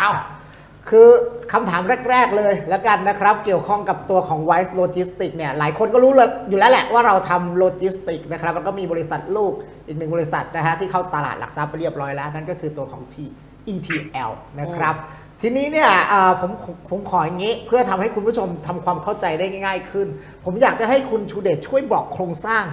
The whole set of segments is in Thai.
เอาคือคำถามแรก ๆ เลยแล้วกันนะครับ เกี่ยวข้องกับตัวของ Wise Logistics เนี่ยหลายคนก็รู้แล้วอยู่แล้วแหละว่าเราทำโลจิสติกนะครับแล้วก็มีบริษัทลูกอีกหนึ่งบริษัทนะฮะที่เข้าตลาดหลักทรัพย์ไปเรียบร้อยแล้ว นั่นก็คือตัวของ T ETL นะครับ ทีนี้เนี่ยผมผมผมขออย่างนี้ เพื่อทำให้คุณผู้ชมทำความเข้าใจได้ง่าย ๆ ขึ้น ผมอยากจะให้คุณชูเดชช่วยบอกโครงสร้าง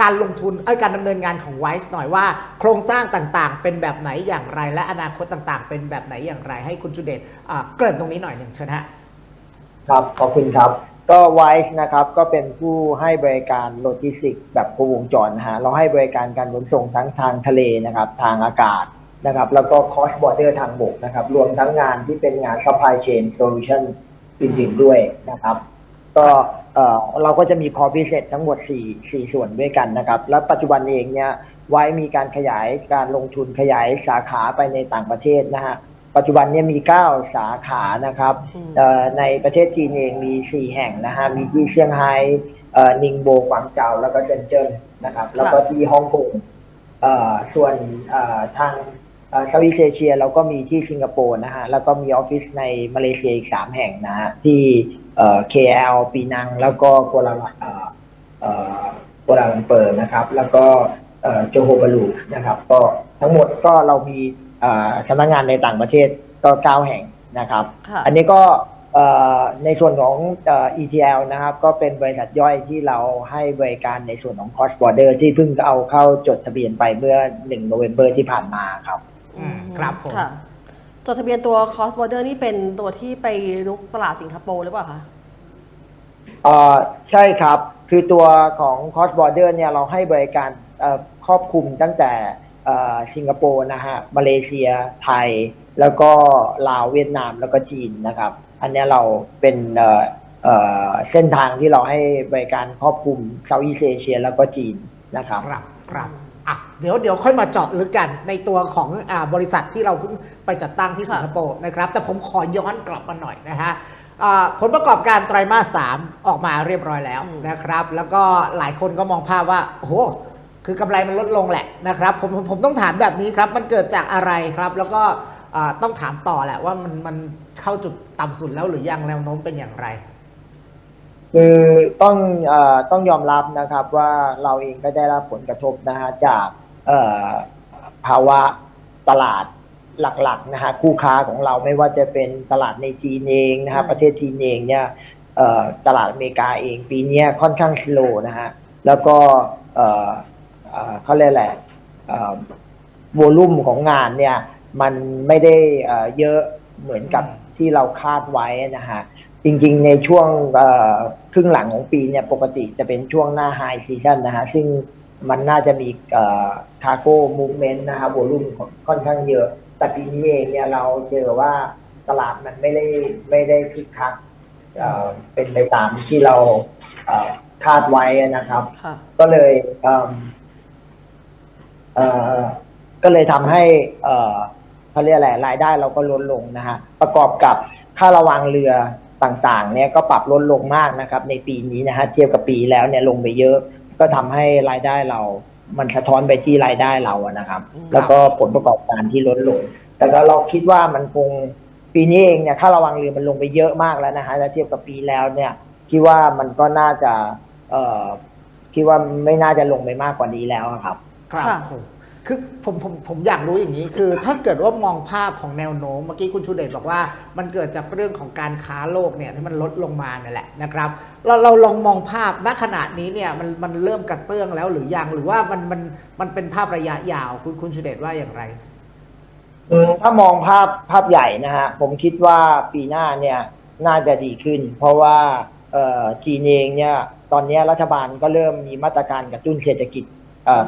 การลงทุนเอ้การดำเนินงานของ Wise หน่อยว่า โครงสร้างต่างๆ เป็นแบบไหนอย่างไร และอนาคตต่างๆ เป็นแบบไหนอย่างไร ให้คุณชูเดชอ่าเกริ่นตรงนี้หน่อยหนึ่งเชิญฮะครับขอบคุณครับ ก็ Wise นะครับก็เป็นผู้ให้บริการโลจิสติกส์แบบครบวงจรนะฮะเราให้บริการการขนส่งทั้งทางทะเลนะครับทางอากาศนะครับแล้วก็ cross border ทางบกนะครับรวมทั้งงานที่เป็นงาน supply chain solution อื่นๆด้วยนะครับ ก็เอ่อเราก็จะมี core business ทั้งหมด 4 4 ส่วนด้วยกันนะครับ และปัจจุบันเองเนี่ยไว้มีการขยายการลงทุนขยายสาขาไปในต่างประเทศนะฮะปัจจุบันเนี่ยมี 9 สาขานะครับอืมเอ่อในประเทศจีนเองมี 4 แห่งนะฮะมีที่เซี่ยงไฮ้เอ่อนิงโบกวางเจาแล้วก็เซินเจิ้นนะครับ แล้วก็ที่ฮ่องกงเอ่อส่วนเอ่อทางเซาท์อีสเอเชียเราก็มีที่สิงคโปร์นะฮะแล้วก็มีออฟฟิศในมาเลเซียอีก 3 แห่งนะฮะที่เอ่อ KL ปีนัง แล้วก็กัวลาลัมเอ่อเอ่อกัวลาลัมเปอร์นะครับ แล้วก็เอ่อโจโฮบาลูนะครับ ก็ทั้งหมดก็เรามีเอ่อสำนักงานในต่างประเทศก็ 9 แห่งนะครับค่ะอันนี้ก็เอ่อในส่วนของเอ่อ ETL นะครับ ก็เป็นบริษัทย่อยที่เราให้บริการในส่วนของ cross border ที่เพิ่งเอาเข้าจดทะเบียนไปเมื่อ1 n o v e m b e r ที่ผ่านมาครับอืมครับผมค่ะ จดทะเบียนตัว cross border นี่เป็นตัวที่ไปลุกตลาดสิงคโปร์หรือเปล่าคะ เอ่อใช่ครับ คือตัวของ cross border เนี่ยเราให้บริการเอ่อครอบคลุมตั้งแต่เอ่อสิงคโปร์นะฮะมาเลเซียไทย แล้วก็ลาวเวียดนามแล้วก็จีนนะครับ อันเนี้ยเราเป็นเอ่อเอ่อเส้นทางที่เราให้บริการครอบคลุมเซาท์อีสเอเชียแล้วก็จีนนะครับ ครับครับ อะเดี๋ยวเดี๋ยวค่อยมาเจาะลึกกันในตัวของอาบริษัทที่เราเพิ่งไปจัดตั้งที่ค่ะสิงคโปร์นะครับ แต่ผมขอย้อนกลับมาหน่อยนะฮะอ่าผลประกอบการไตรมาสสามออกมาเรียบร้อยแล้วนะครับ แล้วก็หลายคนก็มองภาพว่าโอ้โหคือกำไรมันลดลงแหละนะครับผมผมผมต้องถามแบบนี้ครับ มันเกิดจากอะไรครับ แล้วก็อ่าต้องถามต่อแหละว่ามันมันเข้าจุดต่ำสุดแล้วหรือยังแนวโน้มเป็นอย่างไร คือต้องเออต้องยอมรับนะครับว่าเราเองก็ได้รับผลกระทบนะฮะจากเอ่อภาวะตลาดหลักๆนะฮะคู่ค้าของเราไม่ว่าจะเป็นตลาดในจีนเองนะฮะอืมประเทศจีนเองเนี่ยเอ่อตลาดอเมริกาเองปีเนี้ยค่อนข้างสโลนะฮะแล้วก็เอ่อเอ่อเขาเรียกแหละวอลุ่มของงานเนี่ยมันไม่ได้เอ่อเยอะเหมือนกับอืมที่เราคาดไว้นะฮะ จริงๆ ในช่วงเอ่อครึ่งหลังของปีเนี่ยปกติจะเป็นช่วงหน้าไฮซีซั o นนะฮะ ซึ่งมันน่าจะมีคาร์โก้มูฟเมนต์นะครับวอลุ่มค่อนข้างเยอะ แต่ปีนี้เองเนี่ยเราเจอว่าตลาดมันไม่ได้ไม่ได้คึกคักเอ่อเป็นไปตามที่เราเอ่อคาดไว้นะครับค่ะก็เลยเอิ่มเอ่อก็เลยทำให้เอ่อเขาเรียกอะไรรายได้เราก็ลดลงนะฮะ ประกอบกับค่าระวังเรือ ต่างๆเนี่ยก็ปรับลดลงมากนะครับในปีนี้นะฮะเทียบกับปีแล้วเนี่ยลงไปเยอะก็ทำให้รายได้เรา มันสะท้อนไปที่รายได้เราอะนะครับอืมแล้วก็ผลประกอบการที่ลดลง แต่ก็เราคิดว่ามันคงปีนี้เองเนี่ยค่าระวังเรือมันลงไปเยอะมากแล้วนะฮะถ้าเทียบกับปีแล้วเนี่ยคิดว่ามันก็น่าจะเอ่อคิดว่าไม่น่าจะลงไปมากกว่านี้แล้วอะครับ ครับ คือผมผมผมอยากรู้อย่างนี้คือ ถ้าเกิดว่ามองภาพของแนวโน้มเมื่อกี้คุณชูเดชบอกว่า มันเกิดจากเรื่องของการค้าโลกเนี่ยที่มันลดลงมาเนั่นแหละนะครับ เราเราลองมองภาพณขณะนี้เนี่ยมันมันเริ่มกระเตื้องแล้วหรือยังหรือว่ามันมันมันเป็นภาพระยะยาวคุณคุณชูเดชว่าอย่างไรถ้ามองภาพภาพใหญ่นะฮะผมคิดว่าปีหน้าเนี่ยน่าจะดีขึ้น เพราะว่าจีนเองเนี่ยตอนนี้รัฐบาลก็เริ่มมีมาตรการกระตุ้นเศรษฐกิจ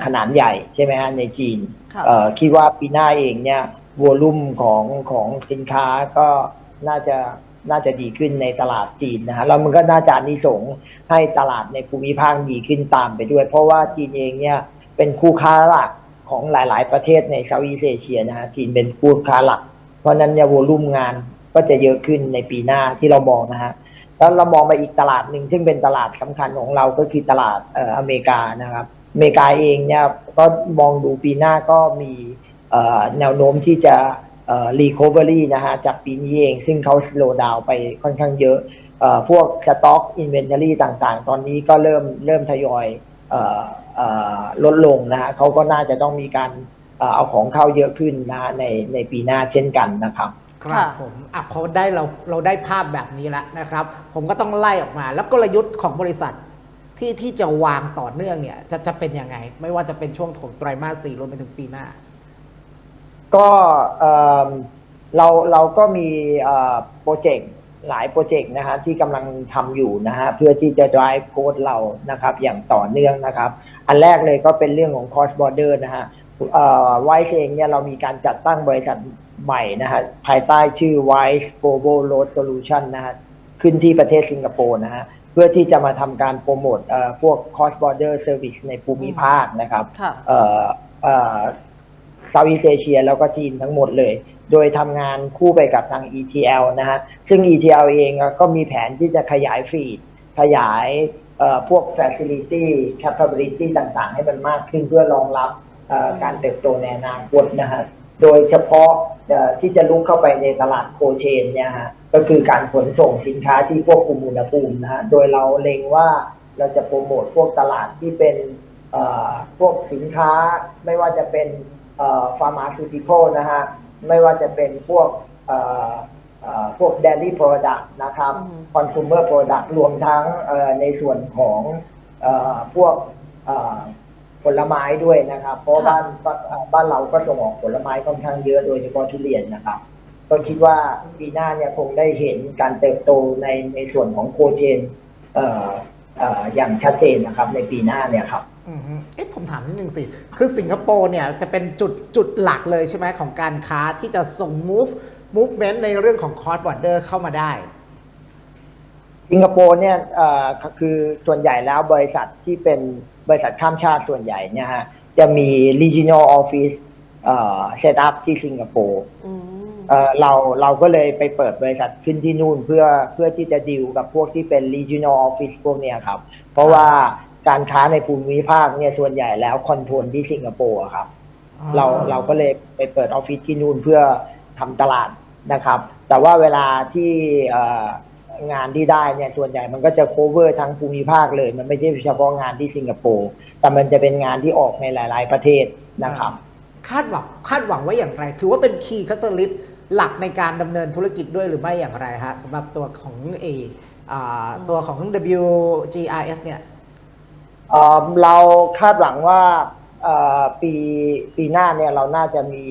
ขนาดใหญ่ใช่ไหมฮะในจีนค่ะเอ่อคิดว่าปีหน้าเองเนี่ยวอลุ่มของของสินค้าก็น่าจะน่าจะดีขึ้นในตลาดจีนนะฮะแล้วมันก็น่าจะอานิสงส์ให้ตลาดในภูมิภาคดีขึ้นตามไปด้วย เพราะว่าจีนเองเนี่ยเป็นคู่ค้าหลักของหลาย ๆ ประเทศในเซาท์อีสเอเชียนะฮะจีนเป็นคู่ค้าหลัก เพราะฉะนั้นเนี่ยวอลุ่มงานก็จะเยอะขึ้นในปีหน้าที่เรามองนะฮะแล้วเรามองไปอีกตลาดหนึ่งซึ่งเป็นตลาดสำคัญของเราก็คือตลาดเอ่ออเมริกานะครับ อเมริกาเองเนี่ยก็มองดูปีหน้าก็มีแนวโน้มที่จะเอ่อ recovery นะฮะจากปีนี้เองซึ่งเขา slow down ไปค่อนข้างเยอะพวก stock inventory ต่างๆ ตอนนี้ก็เริ่มเริ่มทยอยออลดลงนะฮะเขาก็น่าจะต้องมีการเอาของเข้าเยอะขึ้นนะในในปีหน้าเช่นกันนะครับครับผมอะพอได้เราเราได้ภาพแบบนี้แล้วนะครับ ผมก็ต้องไล่ออกมา แล้วกลยุทธ์ของบริษัท ที่ที่จะวางต่อเนื่องเนี่ยจะจะเป็นยังไง ไม่ว่าจะเป็นช่วงของไตรมาสสี่รวมไปถึงปีหน้า ก็เราเราก็มีโปรเจกต์หลายโปรเจกต์นะฮะที่กำลังทำอยู่นะฮะเพื่อที่จะ drive growth เรานะครับ อย่างต่อเนื่องนะครับ อันแรกเลยก็เป็นเรื่องของ cross border นะฮะไวซ์เองเนี่ยเรามีการจัดตั้งบริษัทใหม่นะฮะภายใต้ชื่อ Wise Global Road Solution นะฮะขึ้นที่ประเทศสิงคโปร์นะฮะ พื่อที่จะมาทำการโปรโมทเอ่อพวก cross border service ในภูมิภาคนะครับค่ะเอ่อเอ่อเซาท์อีสเอเชียแล้วก็จีนทั้งหมดเลย โดยทำงานคู่ไปกับทาง ETL นะฮะ ซึ่ง ETL เองก็มีแผนที่จะขยายฟีด ขยายเอ่อพวก Facility Capability ต่างๆ ให้มันมากขึ้นเพื่อรองรับเอ่อการเติบโตในอนาคตนะฮะ โดยเฉพาะเอ่อที่จะลุกเข้าไปในตลาดโคเชนเนี่ยฮะ ก็คือการขนส่งสินค้าที่ควบคุมอุณหภูมินะฮะโดยเราเล็งว่าเราจะโปรโมทพวกตลาดที่เป็นเอ่อพวกสินค้าไม่ว่าจะเป็นฟาร์มาซูติคอลนะฮะไม่ว่าจะเป็นพวกเอ่อเอ่อพวก dairy product นะครับอืม consumer product รวมทั้งเอ่อในส่วนของเอ่อพวกเอ่อผลไม้ด้วยนะครับ เพราะค่ะบ้านบ้านเอ่อบ้านเราก็ส่งออกผลไม้ค่อนข้างเยอะโดยเฉพาะทุเรียนนะครับ ก็คิดว่าปีหน้าเนี่ยคงได้เห็นการเติบโตในในส่วนของโคเชนเอ่อเอ่ออย่างชัดเจนนะครับในปีหน้าเนี่ยครับอืมฮึเอ๊ะผมถามนิดนึงสิ คือสิงคโปร์เนี่ยจะเป็นจุดจุดหลักเลยใช่ไหมของการค้าที่จะส่ง move movement ในเรื่องของ cross border เข้ามาได้ สิงคโปร์เนี่ยเอ่อคือส่วนใหญ่แล้วบริษัทที่เป็นบริษัทข้ามชาติส่วนใหญ่เนี่ยฮะจะมี regional office เอ่อ set up ที่สิงคโปร์อืมเอ่อเราเราก็เลยไปเปิดบริษัทขึ้นที่นู่นเพื่อเพื่อที่จะดีลกับพวกที่เป็น regional office พวกเนี้ยครับ เพราะว่าการค้าในภูมิภาคเนี่ยส่วนใหญ่แล้วคอนโทรลที่สิงคโปร์อะครับ เราเราก็เลยไปเปิดออฟฟิศที่นู่นเพื่อทำตลาดนะครับ แต่ว่าเวลาที่เอ่องานที่ได้เนี่ยส่วนใหญ่มันก็จะ cover ทั้งภูมิภาคเลย มันไม่ใช่เฉพาะงานที่สิงคโปร์แต่มันจะเป็นงานที่ออกในหลาย ๆ ประเทศนะครับ คาดหวังคาดหวังไว้อย่างไร ถือว่าเป็น key catalyst หลักในการดำเนินธุรกิจด้วยหรือไม่อย่างไรฮะสำหรับตัวของเออ่าตัวของ WGRS เนี่ยเอ่อเราคาดหวังว่าเอ่อปีปีหน้าเนี่ยเราน่าจะมี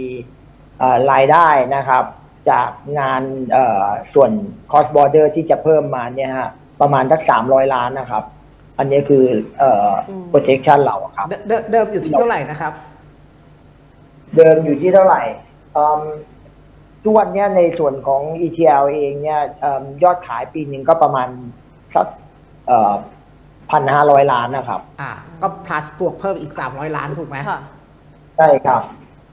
เอ่อรายได้นะครับ จากงานเอ่อส่วน cross border ที่จะเพิ่มมาเนี่ยฮะประมาณสักสามร้อยล้านนะครับ อันนี้คือเอ่ออม projection เราอะครับเดิเดิเดิมอยู่ที่เท่าไหร่นะครับ เดิมอยู่ที่เท่าไหร่เอิ่มทุกวันเนี้ยในส่วนของ ETL เองเนี่ยเอิ่มยอดขายปีหนึ่งก็ประมาณสักพันห้าร้อยล้านนะครับ อ่า ก็ plus บวกเพิ่มอีก300ล้านถูกไหมค่ะใช่ครับ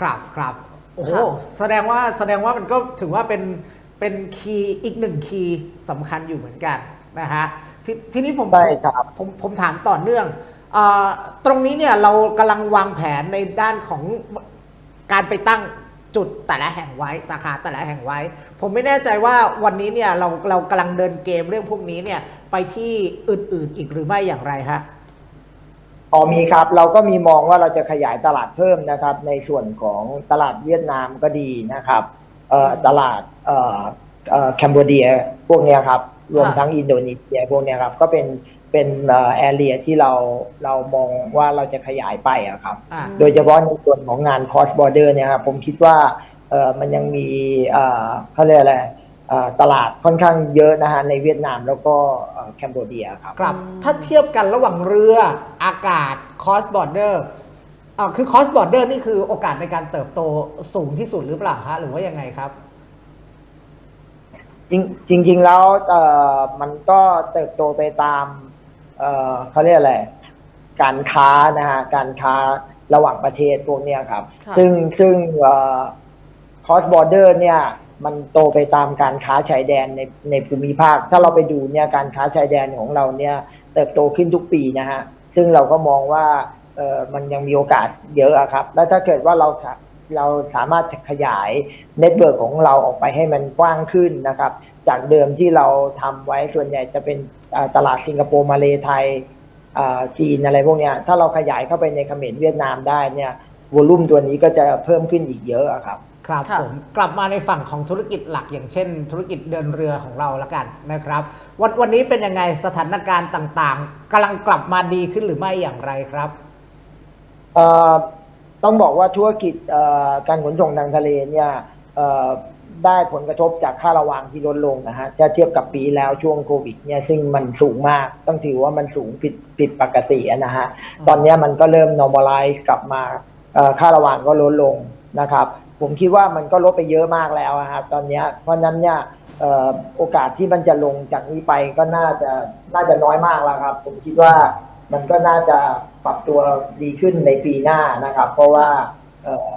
ครับครับโอ้โหค่ะแสดงว่าแสดงว่ามันก็ถือว่าเป็นเป็นคีย์อีกหนึ่งคีย์สำคัญอยู่เหมือนกันนะฮะททีนี้ผมใช่ครับผมผมถามต่อเนื่องอาตรงนี้เนี่ยเรากำลังวางแผนในด้านของ การไปตั้งจุดแต่ละแห่งไว้สาขาแต่ละแห่งไว้ ผมไม่แน่ใจว่าวันนี้เนี่ยเราเรากำลังเดินเกมเรื่องพวกนี้เนี่ยไปที่อื่นๆอีกหรือไม่อย่างไรฮะพอมีครับเราก็มีมองว่าเราจะขยายตลาดเพิ่มนะครับ ในส่วนของตลาดเวียดนามก็ดีนะครับตลาดเอ่อเอ่อแคนเบเดียพวกเนี้ยครับรวมทั้งอินโดนีเซียพวกเนี้ยครับก็เป็น เป็นแอเรียที่เราเรามองว่าเราจะขยายไปอะครับอ่าโดยเฉพาะในส่วนของงาน cross border เนี่ยครับผมคิดว่าเออมันยังมีเอ่อเขาเรียกอะไรเอ่อตลาดค่อนข้างเยอะนะฮะในเวียดนามแล้วก็แคนเบเดียครับครับ ถ้าเทียบกันระหว่างเรืออากาศ cross border อ่าคือ cross border นี่คือโอกาสในการเติบโตสูงที่สุดหรือเปล่าฮะหรือว่ายังไงครับจริงจริง ๆ แล้วเอ่อมันก็เติบโตไปตาม เอ่อเขาเรียกอะไร การค้านะฮะการค้าระหว่างประเทศพวกเนี้ยครับค่ะซึ่งซึ่งเอ่อ cross border เนี่ย มันโตไปตามการค้าชายแดนในในภูมิภาค ถ้าเราไปดูเนี่ยการค้าชายแดนของเราเนี่ยเติบโตขึ้นทุกปีนะฮะ ซึ่งเราก็มองว่าเออมันยังมีโอกาสเยอะอะครับ แล้วถ้าเกิดว่าเรา เราสามารถจะขยายเน็ตเวิร์กของเราออกไปให้มันกว้างขึ้นนะครับ จากเดิมที่เราทำไว้ส่วนใหญ่จะเป็นอ่าตลาดสิงคโปร์มาเลไทยอ่าจีนอะไรพวกเนี้ยถ้าเราขยายเข้าไปในเขมรเวียดนามได้เนี่ยวอลุ่มตัวนี้ก็จะเพิ่มขึ้นอีกเยอะอะครับครับค่ะผมกลับมาในฝั่งของธุรกิจหลักอย่างเช่น ธุรกิจเดินเรือของเราละกันนะครับ วันวันนี้เป็นยังไงสถานการณ์ต่างๆกำลังกลับมาดีขึ้นหรือไม่อย่างไรครับเอ่อ ต้องบอกว่าธุรกิจการขนส่งทางทะเลเนี่ยได้ผลกระทบจากค่าระวางที่ลดลงนะฮะจะเทียบกับปีแล้วช่วงโควิดเนี่ยซึ่งมันสูงมาก ต้องถือว่ามันสูงผิดผิดปกตินะฮะตอนนี้มันก็เริ่ม normalize กลับมาค่าระวางก็ลดลงนะครับ ผมคิดว่ามันก็ลดไปเยอะมากแล้วอะครับตอนนี้เพราะนั้นเนี่ยโอกาสที่มันจะลงจากนี้ไปก็น่าจะน่าจะน้อยมากแล้วครับ ผมคิดว่ามันก็น่าจะ ปรับตัวดีขึ้นในปีหน้านะครับ เพราะว่าเอ่อ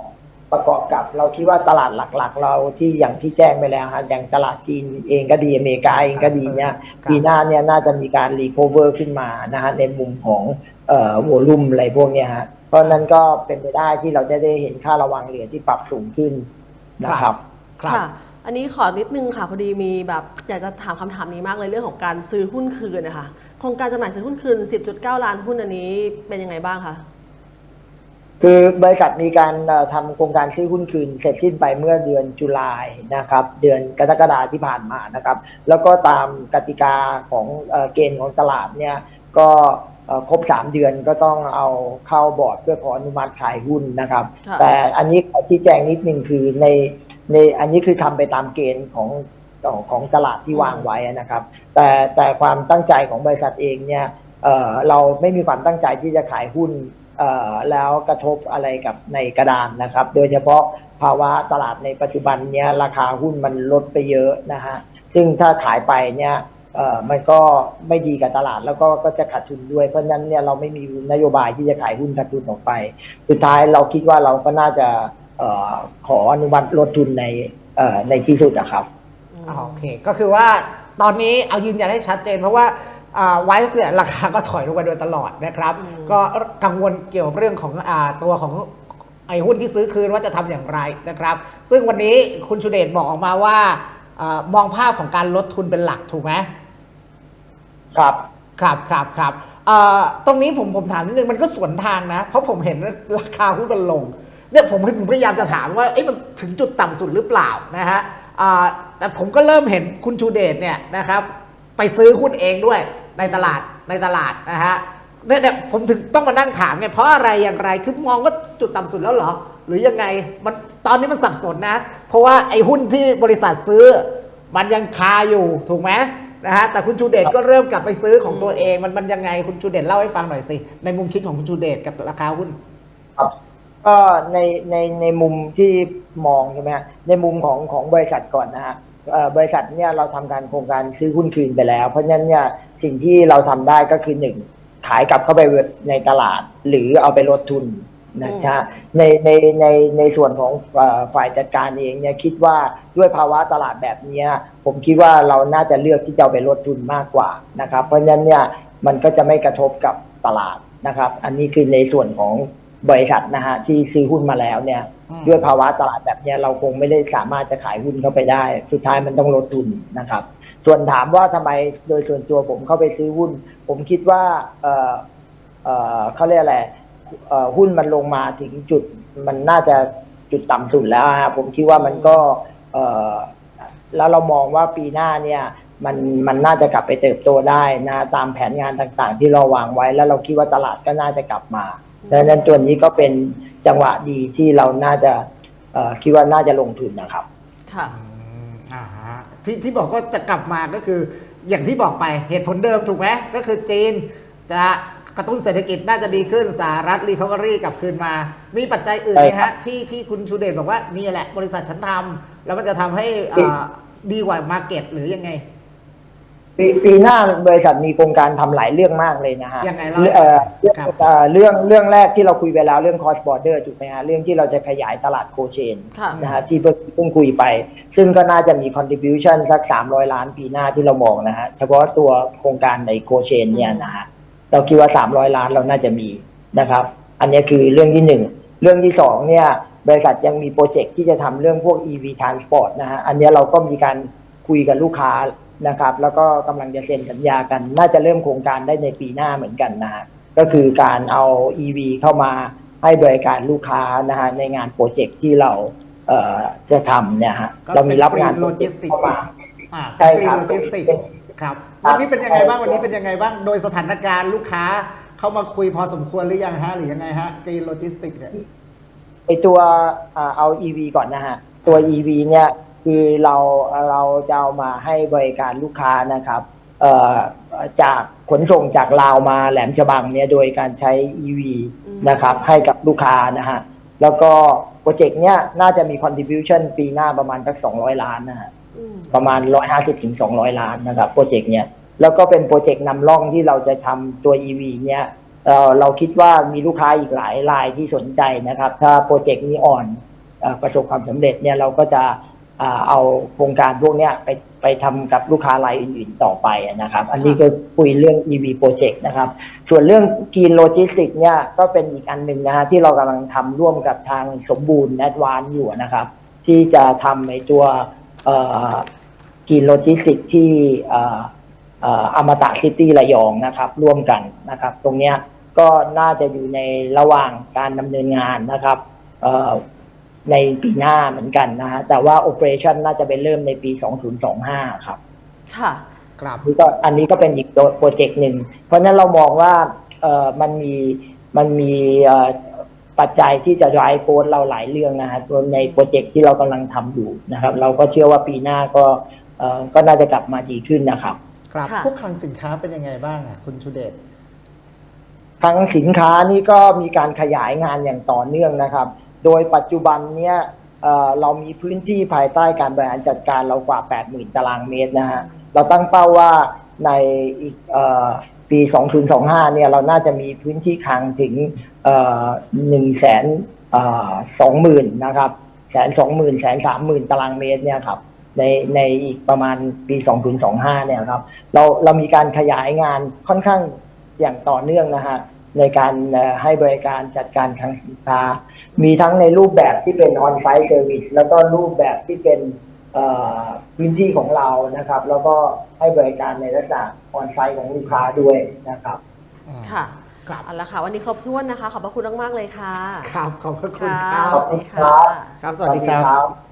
ประกอบกับเราคิดว่าตลาดหลัก ๆ เราที่อย่างที่แจ้งไปแล้วฮะอย่างตลาดจีนเองก็ดีอเมริกาเองก็ดีเนี่ยครับปีหน้าเนี่ยน่าจะมีการรีค o เวอร์ขึ้นมานะฮะในมุมของเอ่อวอลุ่มอะไรพวกเนี้ยฮะเพราะฉะนั้นก็เป็นไปได้ที่เราจะได้เห็นค่าระวังเหรียญที่ปรับสูงขึ้นนะครับครับค่ะอันนี้ขอนิดนึงค่ะพอดีมีแบบอยากจะถามคำถามนี้มากเลยเรื่องของการซื้อหุ้นคืนนะคะ โครงการจำหน่ายซื้อหุ้นคืน 10.9 ล้านหุ้นอันนี้เป็นยังไงบ้างคะ คือบริษัทมีการเอ่อทำโครงการซื้อหุ้นคืนเสร็จสิ้นไปเมื่อเดือนจุลายนะครับ เดือนกรกฎาที่ผ่านมานะครับ แล้วก็ตามกติกาของเอ่อเกณฑ์ของตลาดเนี่ยก็เอ่อครบ 3 เดือนก็ต้องเอาเข้าบอร์ดเพื่อขออนุมัติขายหุ้นนะครับค่ะแต่อันนี้ขอชี้แจงนิดนึงคือในในอันนี้คือทำไปตามเกณฑ์ของ ของของตลาดที่วางไว้นะครับ แต่แต่ความตั้งใจของบริษัทเองเนี่ยเเราไม่มีความตั้งใจที่จะขายหุ้นแล้วกระทบอะไรกับในกระดานนะครับ โดยเฉพาะภาวะตลาดในปัจจุบันเนี้ยราคาหุ้นมันลดไปเยอะนะฮะซึ่งถ้าขายไปเนี่ยมันก็ไม่ดีกับตลาดแล้วก็ก็จะขาดทุนด้วยเพราะฉะนั้นเนี่ยเราไม่มีนโยบายที่จะขายหุ้นขาดทุนออกไป สุดท้ายเราคิดว่าเราก็น่าจะออขออนุมัติลดทุนในในที่สุดนะครับ อ่าโอเค ก็คือว่าตอนนี้เอายืนยันให้ชัดเจน เพราะว่าไวซ์เนี่ยราคาก็ถอยลงไปโดยตลอดนะครับ ก็กังวลเกี่ยวกับเรื่องของอาตัวของไอ้หุ้นที่ซื้อคืนว่าจะทำอย่างไรนะครับ ซึ่งวันนี้คุณชูเดชบอกออกมาว่าอามองภาพของการลดทุนเป็นหลักถูกไหมครับครับครับครับเอ่อตรงนี้ผมผมถามนิดนึงมันก็สวนทางนะ เพราะผมเห็นราคาหุ้นมันลงเนี่ยผมถึงพยายามจะถามว่าเอ๊ะมันถึงจุดต่ำสุดหรือเปล่านะฮะอ่า แต่ผมก็เริ่มเห็นคุณชูเดชเนี่ยนะครับไปซื้อหุ้นเองด้วยในตลาดในตลาดนะฮะเนี่ยเนี่ยผมถึงต้องมานั่งถามไงเพราะอะไรอย่างไรคือมองว่าจุดต่ำสุดแล้วเหรอ หรือยังไงมันตอนนี้มันสับสนนะ เพราะว่าไอ้หุ้นที่บริษัทซื้อ มันยังคาอยู่ถูกไหมนะฮะแต่คุณชูเดชก็เริ่มกลับไปซื้อของตัวเองมันมันยังไงคุณชูเดชเล่าให้ฟังหน่อยสิในมุมคิดของคุณชูเดชกับราคาหุ้นครับ ก็ในในในมุมที่มองใช่ไหมฮะในมุมของของบริษัทก่อนนะฮะเอ่อบริษัทเนี่ยเราทำการโครงการซื้อหุ้นคืนไปแล้ว เพราะฉะนั้นเนี่ยสิ่งที่เราทำได้ก็คือหนึ่งขายกลับเข้าไปในตลาด หรือเอาไปลดทุนนะฮะในในในในส่วนของเอ่อฝ่ายจัดการเองเนี่ยคิดว่าด้วยภาวะตลาดแบบเนี้ยผมคิดว่าเราน่าจะเลือกที่จะเอาไปลดทุนมากกว่านะครับ เพราะฉะนั้นเนี่ยมันก็จะไม่กระทบกับตลาดนะครับ อันนี้คือในส่วนของ บริษัทนะฮะที่ซื้อหุ้นมาแล้วเนี่ยอืมด้วยภาวะตลาดแบบเนี้ยเราคงไม่ได้สามารถจะขายหุ้นเข้าไปได้ สุดท้ายมันต้องลดทุนนะครับ ส่วนถามว่าทำไมโดยส่วนตัวผมเข้าไปซื้อหุ้น ผมคิดว่าเออเออเขาเรียกอะไรเอ่อหุ้นมันลงมาถึงจุดมันน่าจะจุดต่ำสุดแล้วฮะผมคิดว่ามันก็เออแล้วเรามองว่าปีหน้าเนี่ยมันมันน่าจะกลับไปเติบโตได้นะตามแผนงานต่างๆ ที่เราวางไว้แล้วเราคิดว่าตลาดก็น่าจะกลับมา ดังนั้นตัวนี้ก็เป็นจังหวะดีที่เราน่าจะเอ่อคิดว่าน่าจะลงทุนนะครับ ค่ะอืมอ่าฮะที่ที่บอกก็จะกลับมาก็คือ อย่างที่บอกไปเหตุผลเดิมถูกไหมก็คือจีนจะกระตุ้นเศรษฐกิจน่าจะดีขึ้นสหรัฐรีคา v ว r y กลับคืนมา มีปัจจัยอื่นไหมใช่ครัฮะบที่ที่คุณชูเดชบอกว่านี่แหละบริษัทฉันทำแล้วมันจะทำให้เอ่อดีกว่ามาเก็ตหรือยังไง ปีปีหน้าบริษัทมีโครงการทำหลายเรื่องมากเลยนะฮะยังไงเล่าให้เอ่อฟังเรื่องครับเอ่อเรื่องเรื่องแรกที่เราคุยไปแล้วเรื่อง cross border ถูกไหมฮะเรื่องที่เราจะขยายตลาดโคเชนค่ะนะฮะที่เพิ่งเพิ่งคุยไป ซึ่งก็น่าจะมี contribution สัก 300 ล้านปีหน้าที่เรามองนะฮะเฉพาะตัวโครงการในโคเชนเนี่ยนะฮะเราคิดว่า 300 ล้านเราน่าจะมีนะครับ อันนี้คือเรื่องที่หนึ่งเรื่องที่สองเนี่ยบริษัทยังมีโปรเจกต์ที่จะทำเรื่องพวก EV Transport นะฮะอันเนี้ยเราก็มีการคุยกับลูกค้า นะครับ แล้วก็กำลังจะเซ็นสัญญากัน น่าจะเริ่มโครงการได้ในปีหน้าเหมือนกันนะฮะก็คือการเอา EV เข้ามาให้บริการลูกค้านะฮะในงานโปรเจกต์ที่เราเอ่อจะทำเนี่ยฮะก็เรามีรับงานเป็นโปรเจกต์ logistic เข้ามาอ่าใช่กรีครับโลจิสติกครับครับวันนี้เป็นยังไงบ้างวันนี้เป็นยังไงบ้างโดยสถานการณ์ลูกค้าเข้ามาคุยพอสมควรหรือยังฮะหรือยังไงฮะกรีโลจิสติกเนี่ยไอตัวอ่าเอา EV ก่อนนะฮะตัว EV เนี่ย คือเราเราจะเอามาให้บริการลูกค้านะครับเอ่อจากขนส่งจากลาวมาแหลมฉบังเนี่ยโดยการใช้ EV อืมนะครับ ให้กับลูกค้านะฮะแล้วก็โปรเจกต์เนี้ยน่าจะมี contribution ปีหน้าประมาณสัก200 ล้านนะฮะอืมประมาณ 150ถึง200 ล้านนะครับโปรเจกต์เนี้ยแล้วก็เป็นโปรเจกต์นำร่องที่เราจะทำตัว EV เนี้ยเอ่อเราคิดว่ามีลูกค้าอีกหลายรายที่สนใจนะครับ ถ้าโปรเจกต์นี้อ่อนเอ่อประสบความสำเร็จเนี่ยเราก็จะอ่า เอาโครงการพวกเนี้ยไปไปทำกับลูกค้ารายอื่นๆต่อไปนะครับ อันนี้ก็คุยเรื่อง EV โปรเจกต์นะครับ ส่วนเรื่องกีนโลจิสติกเนี่ยก็เป็นอีกอันหนึ่งนะฮะที่เรากำลังทำร่วมกับทางสมบูรณ์แอดวานอยู่นะครับ ที่จะทำในตัวกีนโลจิสติกที่เอ่อเอ่ออมตะซิตี้ระยองนะครับ ร่วมกันนะครับ ตรงเนี้ยก็น่าจะอยู่ในระหว่างการดำเนินงานนะครับเอ่อ ในปีหน้าเหมือนกันนะฮะแต่ว่าโอเปอเรชันน่าจะไปเริ่มในปี 2025 ครับ ค่ะครับนี่ก็อันนี้ก็เป็นอีกโปรเจกต์หนึ่ง เพราะฉะนั้นเรามองว่าเออมันมีมันมีเอ่อปัจจัยที่จะ drive growth เราหลายเรื่องนะฮะตัวในโปรเจกต์ที่เรากำลังทำอยู่นะครับ เราก็เชื่อว่าปีหน้าก็เอ่อก็น่าจะกลับมาดีขึ้นนะครับ ครับค่ะพวกคลังสินค้าเป็นยังไงบ้างอะคุณชูเดชทางสินค้านี่ก็มีการขยายงานอย่างต่อเนื่องนะครับ โดยปัจจุบันเนี่ยเเรามีพื้นที่ภายใต้การบริหารจัดการเรากว่า 80,000 ตารางเมตรนะฮะ เราตั้งเป้าว่าในอีกออปี 2025 เนี่ยเราน่าจะมีพื้นที่คลังถึง1 0 0 0 0แสนสองหมื่นนะครับแสนสองหมื่นแสนสามหมื่นตารางเมตรเนี่ยครับในในอีกประมาณปี 2025 เนี่ยครับเราเรามีการขยายงานค่อนข้างอย่างต่อเนื่องนะฮะ ในการเอ่อให้บริการจัดการคลังสินค้า มีทั้งในรูปแบบที่เป็น on-site service แล้วก็รูปแบบที่เป็นเอ่อพื้นที่ของเรานะครับ แล้วก็ให้บริการในลักษณะ on-site ของลูกค้าด้วยนะครับค่ะครับเอาละค่ะ วันนี้ครบถ้วนนะคะ ขอบพระคุณมาก ๆ เลยค่ะ ครับ ขอบพระคุณค่ะครับสวัสดีค่ะครับ สวัสดีครับสวัสดีครับ